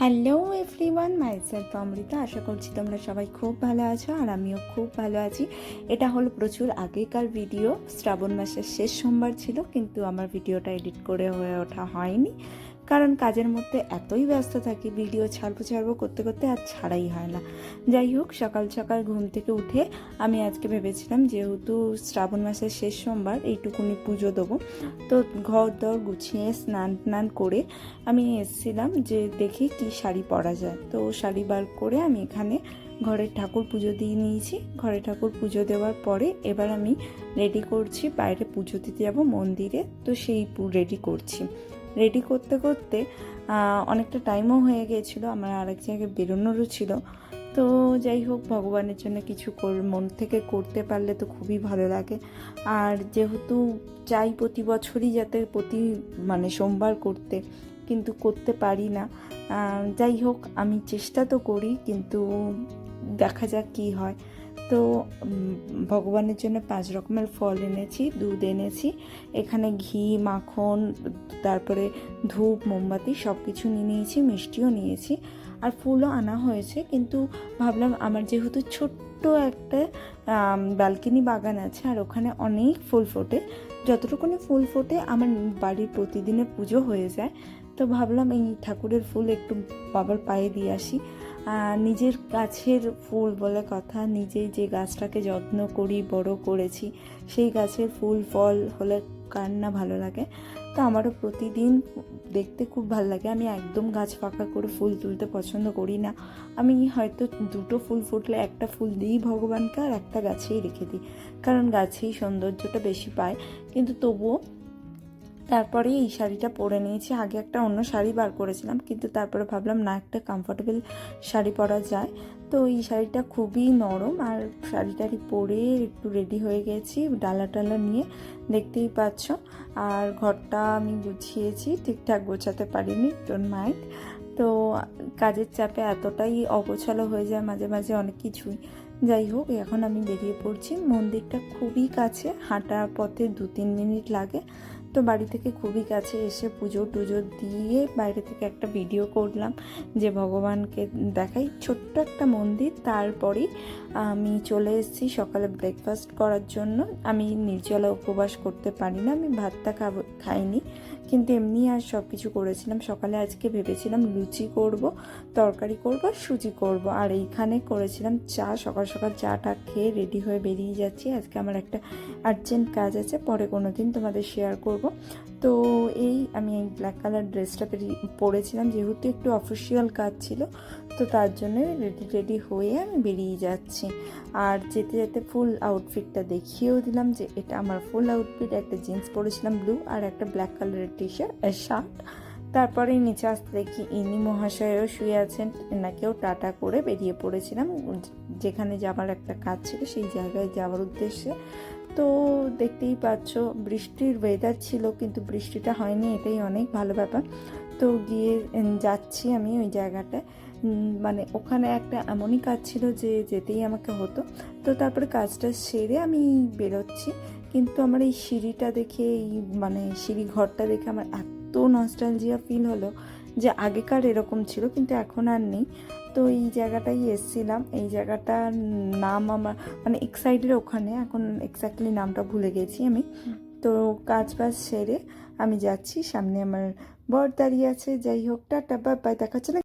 Hello everyone myself Amrita আশা করছি তোমরা সবাই খুব ভালো আছো আর আমিও খুব ভালো আছি। এটা হলো প্রচুর আগেকার ভিডিও। শ্রাবণ মাসের শেষ সোমবার ছিল, কিন্তু আমার ভিডিওটা এডিট করে হয়ে ওঠা হয়নি। কারণ কাজের মধ্যে এতই ব্যস্ত থাকি, ভিডিও ছাড়বো ছাড়বো করতে করতে আর ছাড়াই হয় না। যাই হোক, সকাল সকাল ঘুম থেকে উঠে আমি আজকে ভেবেছিলাম যেহেতু শ্রাবণ মাসের শেষ সোমবার, এইটুকুনি পুজো দেবো। তো ঘর দর গুছিয়ে স্নান টান করে আমি এসেছিলাম যে দেখি কি শাড়ি পরা যায়। তো শাড়ি বার করে আমি এখানে ঘরের ঠাকুর পুজো দিয়ে নিয়েছি। ঘরে ঠাকুর পুজো দেওয়ার পরে এবার আমি রেডি করছি, বাইরে পুজো দিতে যাব মন্দিরে। তো সেই রেডি করছি। রেডি করতে করতে অনেকটা টাইমও হয়ে গিয়েছিল, আমার আরেক জায়গায় বেরোনোরও ছিল। তো যাই হোক, ভগবানের জন্য কিছু মন থেকে করতে পারলে তো খুবই ভালো লাগে। আর যেহেতু চাই প্রতি বছরই যাতে প্রতি মানে সোমবার করতে, কিন্তু করতে পারি না। যাই হোক, আমি চেষ্টা তো করি, কিন্তু দেখা যাক কী হয়। তো ভগবানের জন্য পাঁচ রকমের ফল এনেছি, দুধ এনেছি। এখানে ঘি, মাখন, তারপরে ধূপ, মোমবাতি সব কিছু নিয়ে নিয়েছি, মিষ্টিও নিয়েছি। আর ফুলও আনা হয়েছে, কিন্তু ভাবলাম আমার যেহেতু ছোট্ট একটা ব্যালকনি বাগান আছে, আর ওখানে অনেক ফুল ফোটে। যতটুকুনি ফুল ফোটে, আমার বাড়ির প্রতিদিনের পুজো হয়ে যায়। তো ভাবলাম এই ঠাকুরের ফুল একটু বাবার পায়ে দিয়ে আসি। নিজের গাছের ফুল বলে কথা নিজেই যে গাছটাকে যত্ন করি, বড় করেছি, সেই গাছের ফুল, ফল হলে কার না ভালো লাগে। তো আমারও প্রতিদিন দেখতে খুব ভালো লাগে। আমি একদম গাছ ফাঁকা করে ফুল তুলতে পছন্দ করি না। আমি হয়তো দুটো ফুল ফুটলে একটা ফুল দিই ভগবানকে আর একটা গাছেই রেখে দিই। কারণ গাছেই সৌন্দর্যটা বেশি পায়। কিন্তু তবুও তারপরে এই শাড়িটা পরে নিয়েছি। আগে একটা অন্য শাড়ি বার করেছিলাম, কিন্তু তারপরে ভাবলাম, না, একটা কমফোর্টেবল শাড়ি পরা যায়। তো এই শাড়িটা খুবই নরম, আর শাড়িটারি পরে একটু রেডি হয়ে গেছি, ডালা টালা নিয়ে, দেখতেই পাচ্ছ। আর ঘরটা আমি গুছিয়েছি, ঠিকঠাক গোছাতে পারিনি ডোন্ট মাইন্ড তো কাজের চাপে এতটাই অগোছালো হয়ে যায়, মাঝে মাঝে অনেক কিছুই। যাই হোক, এখন আমি বেরিয়ে পড়ছি। মন্দিরটা খুবই কাছে, হাঁটা পথে দু তিন মিনিট লাগে। তো বাড়ি থেকে খুবই কাছে এসে পুজো টুজো দিয়ে বাইরে থেকে একটা ভিডিও করলাম যে ভগবানকে দেখাই ছোট্ট একটা মন্দির। তারপরেই আমি চলে এসেছি সকালে ব্রেকফাস্ট করার জন্য। আমি নির্জলা উপবাস করতে পারি না, আমি ভাতটা খাব, খাইনি। কিন্তু এমনি আর সব কিছু করেছিলাম। সকালে আজকে ভেবেছিলাম লুচি করব, তরকারি করব সুজি করব। আর এইখানে করেছিলাম চা, সকাল সকাল চাটা খেয়ে রেডি হয়ে বেরিয়ে যাচ্ছি। আজকে আমার একটা আর্জেন্ট কাজ আছে, পরে কোনো দিন তোমাদের শেয়ার করব। তো এই আমি এই ব্ল্যাক কালার ড্রেসটা পরেছিলাম, যেহেতু একটু অফিসিয়াল কাজ ছিল, তো তার জন্য রেডি রেডি হয়ে আমি বেরিয়ে যাচ্ছি। আর যেতে যেতে ফুল আউটফিটটা দেখিয়েও দিলাম যে এটা আমার ফুল আউটফিট একটা জিন্স পরেছিলাম ব্লু আর একটা ব্ল্যাক কালারের টি শার্ট শার্ট তারপরে নিচে আসতে দেখি ইনি মহাশয়ও শুয়ে আছেন, এনাকেও টাটা করে বেরিয়ে পড়েছিলাম। যেখানে যাবার একটা কাজ ছিল, সেই জায়গায় যাওয়ার উদ্দেশ্যে তো দেখতেই পাচ্ছ, বৃষ্টির ওয়েদার ছিল কিন্তু বৃষ্টিটা হয়নি, এটাই অনেক ভালো ব্যাপার। তো গিয়ে যাচ্ছি আমি ওই জায়গাটায়। মানে ওখানে একটা এমনই কাজ ছিল যে যেতেই আমাকে হতো। তো তারপরে কাজটা সেরে আমি বেরোচ্ছি। কিন্তু আমার এই সিঁড়িটা দেখে, এই মানে সিঁড়ি ঘরটা দেখে আমার এত নস্টালজিয়া ফিল হলো যে আগেকার এরকম ছিল, কিন্তু এখন আর নেই। তো এই জায়গাটাই এসছিলাম। এই জায়গাটার নাম আমার মানে এক্সাইডের ওখানে, এখন এক্স্যাক্টলি নামটা ভুলে গেছি আমি। তো কাজ বাজ সেরে আমি যাচ্ছি, সামনে আমার বর দাঁড়িয়ে আছে। যাই হোক, টাটা বাই দেখাচ্ছে না